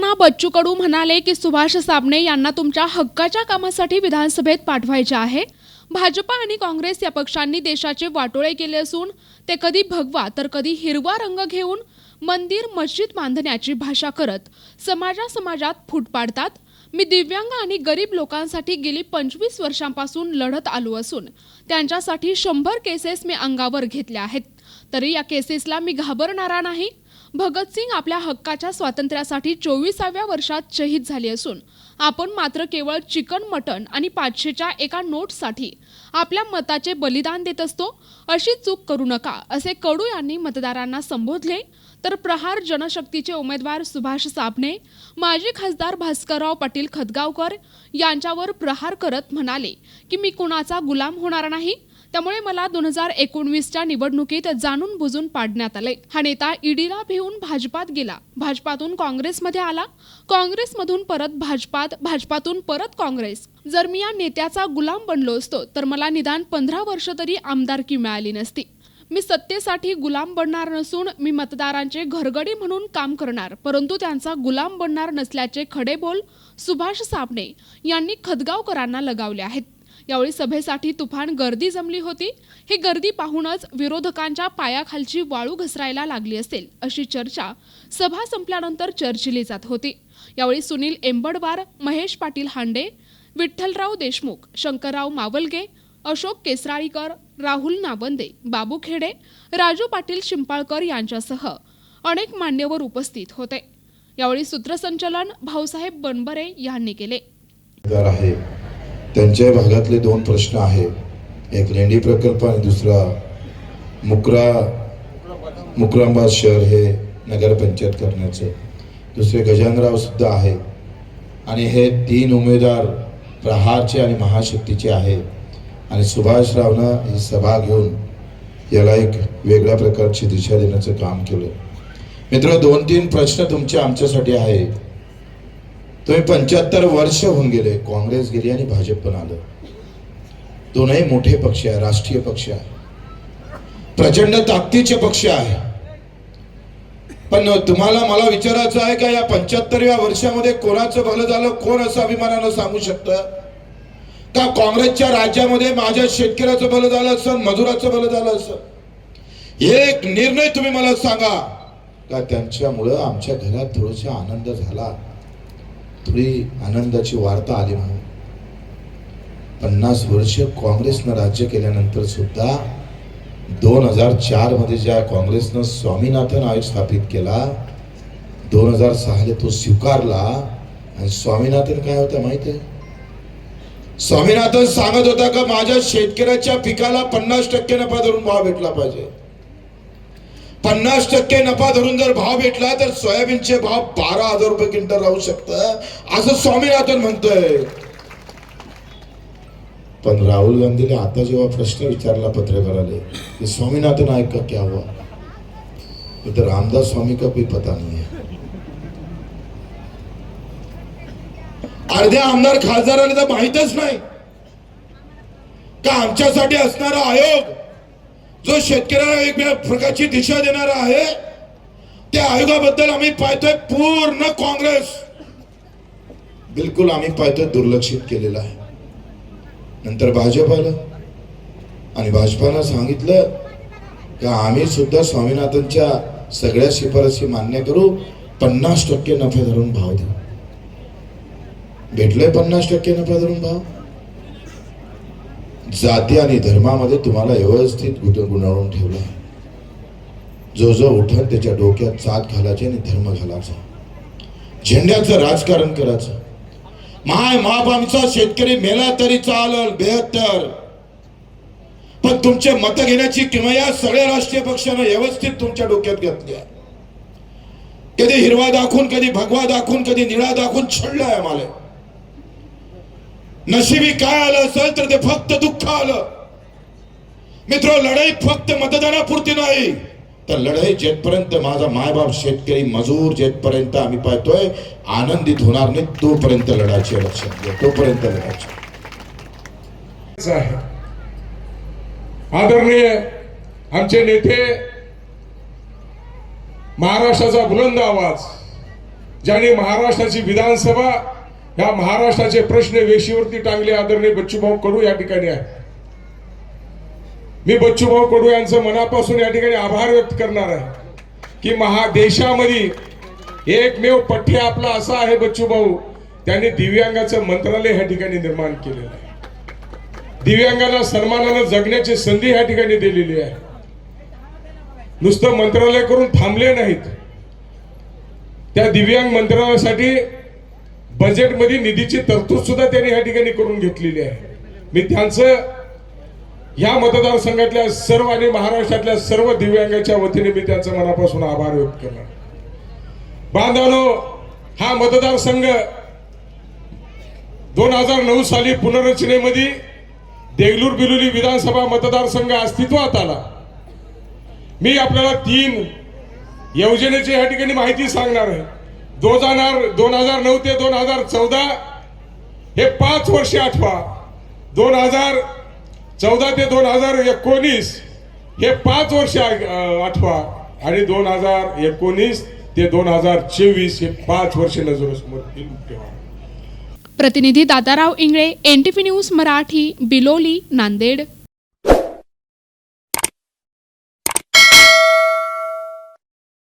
बोलताना बच्चू कडू म्हणाले की सुभाष साबणे यांना तुमच्या हक्काच्या कामासाठी विधानसभेत पाठवायचे आहे. भाजपा आणि काँग्रेस या पक्षांनी देशाचे वाटोळे केले असून ते कधी भगवा तर कधी हिरवा रंग घेऊन मंदिर मस्जिद बांधण्याची भाषा करत समाजा समाजात फूट पाडतात. मी दिव्यांग आणि गरीब लोकांसाठी गेली पंचवीस वर्षांपासून लढत आलो असून त्यांच्यासाठी शंभर केसेस मी अंगावर घेतल्या आहेत. तरी या केसेसला मी घाबरणारा नाही. भगतसिंग आपल्या हक्काच्या स्वातंत्र्यासाठी चोवीसाव्या वर्षात शहीद झाले असून आपण मात्र केवळ चिकन मटन आणि पाचशेच्या एका नोटसाठी आपल्या मताचे बलिदान देत असतो अशी चूक करू नका असे कडू यांनी मतदारांना संबोधले. तर प्रहार जनशक्तीचे उमेदवार सुभाष साबणे माजी खासदार भास्करराव पाटील खतगावकर यांच्यावर प्रहार करत म्हणाले की मी कुणाचा गुलाम होणार नाही? त्यामुळे मला दोन हजार एकोणवीसच्या निवडणुकीत जाणून बुजून पाडण्यात आले. हा नेता ईडीला भिवून भाजपात गेला. भाजपातून काँग्रेसमध्ये आला. काँग्रेसमधून परत भाजपात भाजपातून परत काँग्रेस. जर मी या नेत्याचा गुलाम बनलो असतो तर मला निदान पंधरा वर्ष तरी आमदारकी मिळाली नसती. मी सत्तेसाठी गुलाम बनणार नसून मी मतदारांचे घरगडी म्हणून काम करणार परंतु त्यांचा गुलाम बनणार नसल्याचे खडे बोल सुभाष साबणे यांनी खदगावकरांना लगावले आहेत. यावेळी सभेसाठी तुफान गर्दी जमली होती. ही गर्दी पाहूनच विरोधकांच्या पायाखालची वाळू घसरायला लागली असेल अशी चर्चा सभा संपल्यानंतर चर्चिली जात होती. यावेळी सुनील एंबडवार महेश पाटील हांडे विठ्ठलराव देशमुख शंकरराव मावलगे अशोक केसराळीकर राहुल नावंदे बाबू खेडे राजू पाटील शिंपाळकर यांच्यासह अनेक मान्यवर उपस्थित होते. यावेळी सूत्रसंचलन भाऊसाहेब बनबरे यांनी केले. त्यांच्या भागातले दोन प्रश्न आहे एक लेंडी प्रकल्प आणि दुसरा मुकरा मुकरांबाद शहर हे नगरपंचायत करण्याचं. दुसरे गजानरावसुद्धा आहे आणि हे तीन उमेदवार प्रहारचे आणि महाशक्तीचे आहे आणि सुभाषरावनं ही सभा घेऊन याला एक वेगळ्या प्रकारची दिशा देण्याचं काम केलं. मित्र दोन तीन प्रश्न तुमचे आमच्यासाठी आहे तुम्ही पंच्याहत्तर वर्ष होऊन गेले काँग्रेस गेली आणि भाजप पण आलं. दोनही मोठे पक्ष आहे राष्ट्रीय पक्ष आहे. प्रचंड ताकदीचे पक्ष आहे. पण तुम्हाला मला विचारायचं आहे का या पंच्याहत्तरव्या वर्षामध्ये कोणाचं भलं झालं कोण असं अभिमानानं सांगू शकतं? का काँग्रेसच्या राज्यामध्ये माझ्या शेतकऱ्याचं भलं झालं असं मजुराचं भलं झालं असं? एक निर्णय तुम्ही मला सांगा. का त्यांच्यामुळं आमच्या घरात थोडासा आनंद झाला? थोडी आनंदाची वार्ता आली म्हणून. पन्नास वर्ष काँग्रेसनं राज्य केल्यानंतर सुद्धा दोन हजार चारमध्ये ज्या काँग्रेसनं स्वामीनाथन आयोग स्थापित केला दोन हजार सहाला तो स्वीकारला आणि स्वामीनाथन काय होता माहिती आहे स्वामीनाथन सांगत होता का माझ्या शेतकऱ्याच्या पिकाला पन्नास टक्के नफा धरून भाव भेटला पाहिजे. पन्नास टक्के नफा धरून जर भाव भेटला तर सोयाबीनचे भाव बारा हजार रुपये क्विंटल राहू शकत. असं स्वामीनाथन म्हणतोय. पण राहुल गांधीने आता जेव्हा प्रश्न विचारला पत्रकाराने की स्वामीनाथन आयोग का क्या हुआ तो रामदास स्वामी का कोई पता नहीं है अर्ध्या आमदार खासदारांना तर माहीतच नाही. का आमच्यासाठी असणारा आयोग जो शेतकऱ्याला वेगवेगळ्या प्रकारची दिशा देणारा आहे त्या आयोगाबद्दल आम्ही पाहतोय पूर्ण काँग्रेस. बिलकुल आम्ही पाहतोय दुर्लक्षित केलेलं आहे. नंतर भाजप आलं आणि भाजपानं सांगितलं की आम्ही सुद्धा स्वामीनाथनच्या सगळ्या शिफारसी मान्य करू पन्नास टक्के नफा धरून भाव देऊ. भेटलोय पन्नास टक्के नफा धरून भाव? जाती आणि धर्मामध्ये तुम्हाला व्यवस्थित गुट गुंडाळून ठेवलं जो जो उठन त्याच्या डोक्यात चात घालायचे आणि धर्म घालायचा. झेंड्याचं राजकारण करायचं. माय माप आमचा शेतकरी मेला तरी चालल बेहत्तर. पण तुमचे मत घेण्याची किंवा या सगळ्या राष्ट्रीय पक्षानं व्यवस्थित तुमच्या डोक्यात घेतली आहे. कधी हिरवा दाखवून कधी भगवा दाखवून कधी निळा दाखवून छळलाय आम्हाला. नशिबी काय आलं असेल तर ते फक्त दुःख आलं. मित्र लढाई फक्त मतदानापुरती नाही तर लढाई जेथपर्यंत माझा मायबाप शेतकरी मजूर जेथपर्यंत आम्ही पाहतोय आनंदित होणार नाही तोपर्यंत लढायची लक्षात घ्या तोपर्यंत लढायची. आदरणीय आमचे नेते महाराष्ट्राचा बुलंद आवाज ज्याने महाराष्ट्राची विधानसभा ह्या महाराष्ट्राचे प्रश्न वेशीवरती टांगले आदरणीय बच्चूभाऊ कडू या ठिकाणी आहे. मी बच्चूभाऊ कडू यांचं मनापासून या ठिकाणी आभार व्यक्त करणार आहे की महा देशामध्ये एकमेव पठ्य आपला असा आहे बच्चूभाऊ. त्यांनी दिव्यांगाचं मंत्रालय ह्या ठिकाणी निर्माण केलेलं आहे. दिव्यांगाला सन्मानानं जगण्याची संधी ह्या ठिकाणी दिलेली आहे. नुसतं मंत्रालय करून थांबले नाहीत. त्या दिव्यांग मंत्रालयासाठी बजेटमध्ये निधीची तरतूद सुद्धा त्यांनी ह्या ठिकाणी करून घेतलेली आहे. मी त्यांचं या मतदारसंघातल्या सर्व आणि महाराष्ट्रातल्या सर्व दिव्यांगाच्या वतीने मी त्यांचं मनापासून आभार व्यक्त करणार. बांधवानो हा मतदारसंघ दोन हजार नऊ साली पुनर्रचनेमध्ये देगलूर बिलोली विधानसभा मतदारसंघ अस्तित्वात आला. मी आपल्याला तीन योजनेची या ठिकाणी माहिती सांगणार आहे. दोन हजार दोन हजार नऊ ते दोन हजार चौदा हे पाच वर्ष आठवा. दोन हजार चौदा ते दोन हजार एकोणीस हे पाच वर्ष आठवा. आणि दोन हजार एकोणीस ते दोन हजार चोवीस हे पाच वर्ष नजरेसमोर ठेवा. प्रतिनिधी Dadarao Ingale N T news Marathi Biloli Nanded.